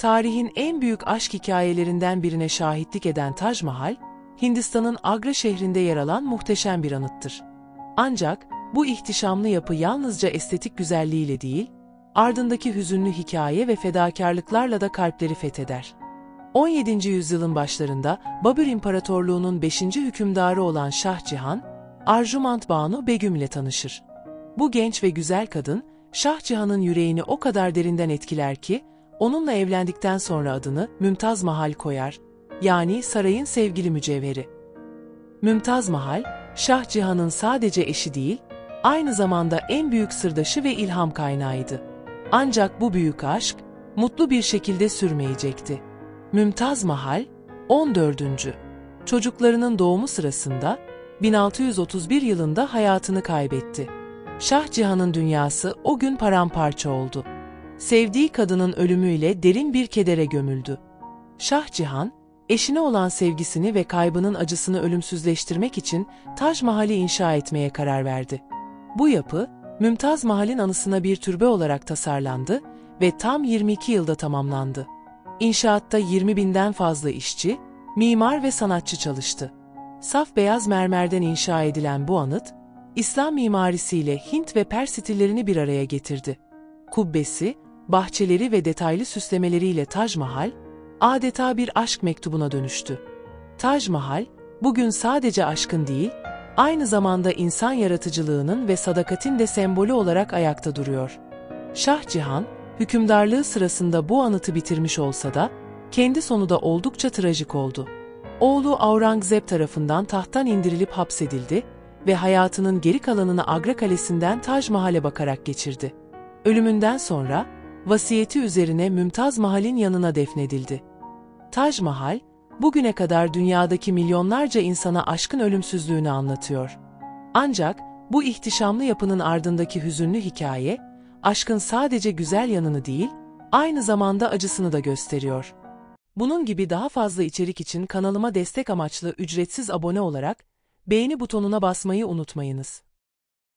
Tarihin en büyük aşk hikayelerinden birine şahitlik eden Taj Mahal, Hindistan'ın Agra şehrinde yer alan muhteşem bir anıttır. Ancak bu ihtişamlı yapı yalnızca estetik güzelliğiyle değil, ardındaki hüzünlü hikaye ve fedakarlıklarla da kalpleri fetheder. 17. yüzyılın başlarında Babür İmparatorluğu'nun 5. hükümdarı olan Şah Cihan, Arjumand Banu Begüm ile tanışır. Bu genç ve güzel kadın, Şah Cihan'ın yüreğini o kadar derinden etkiler ki, onunla evlendikten sonra adını Mümtaz Mahal koyar, yani sarayın sevgili mücevheri. Mümtaz Mahal, Şah Cihan'ın sadece eşi değil, aynı zamanda en büyük sırdaşı ve ilham kaynağıydı. Ancak bu büyük aşk, mutlu bir şekilde sürmeyecekti. Mümtaz Mahal, 14. Çocuklarının doğumu sırasında 1631 yılında hayatını kaybetti. Şah Cihan'ın dünyası o gün paramparça oldu. Sevdiği kadının ölümüyle derin bir kedere gömüldü. Şah Cihan, eşine olan sevgisini ve kaybının acısını ölümsüzleştirmek için Taj Mahal'i inşa etmeye karar verdi. Bu yapı, Mümtaz Mahal'in anısına bir türbe olarak tasarlandı ve tam 22 yılda tamamlandı. İnşaatta 20 binden fazla işçi, mimar ve sanatçı çalıştı. Saf beyaz mermerden inşa edilen bu anıt, İslam mimarisiyle Hint ve Pers stillerini bir araya getirdi. Kubbesi, bahçeleri ve detaylı süslemeleriyle Taj Mahal, adeta bir aşk mektubuna dönüştü. Taj Mahal, bugün sadece aşkın değil, aynı zamanda insan yaratıcılığının ve sadakatin de sembolü olarak ayakta duruyor. Şah Cihan, hükümdarlığı sırasında bu anıtı bitirmiş olsa da, kendi sonu da oldukça trajik oldu. Oğlu Aurangzeb tarafından tahttan indirilip hapsedildi ve hayatının geri kalanını Agra Kalesi'nden Taj Mahal'e bakarak geçirdi. Ölümünden sonra, vasiyeti üzerine Mümtaz Mahal'in yanına defnedildi. Taj Mahal, bugüne kadar dünyadaki milyonlarca insana aşkın ölümsüzlüğünü anlatıyor. Ancak bu ihtişamlı yapının ardındaki hüzünlü hikaye, aşkın sadece güzel yanını değil, aynı zamanda acısını da gösteriyor. Bunun gibi daha fazla içerik için kanalıma destek amaçlı ücretsiz abone olarak beğeni butonuna basmayı unutmayınız.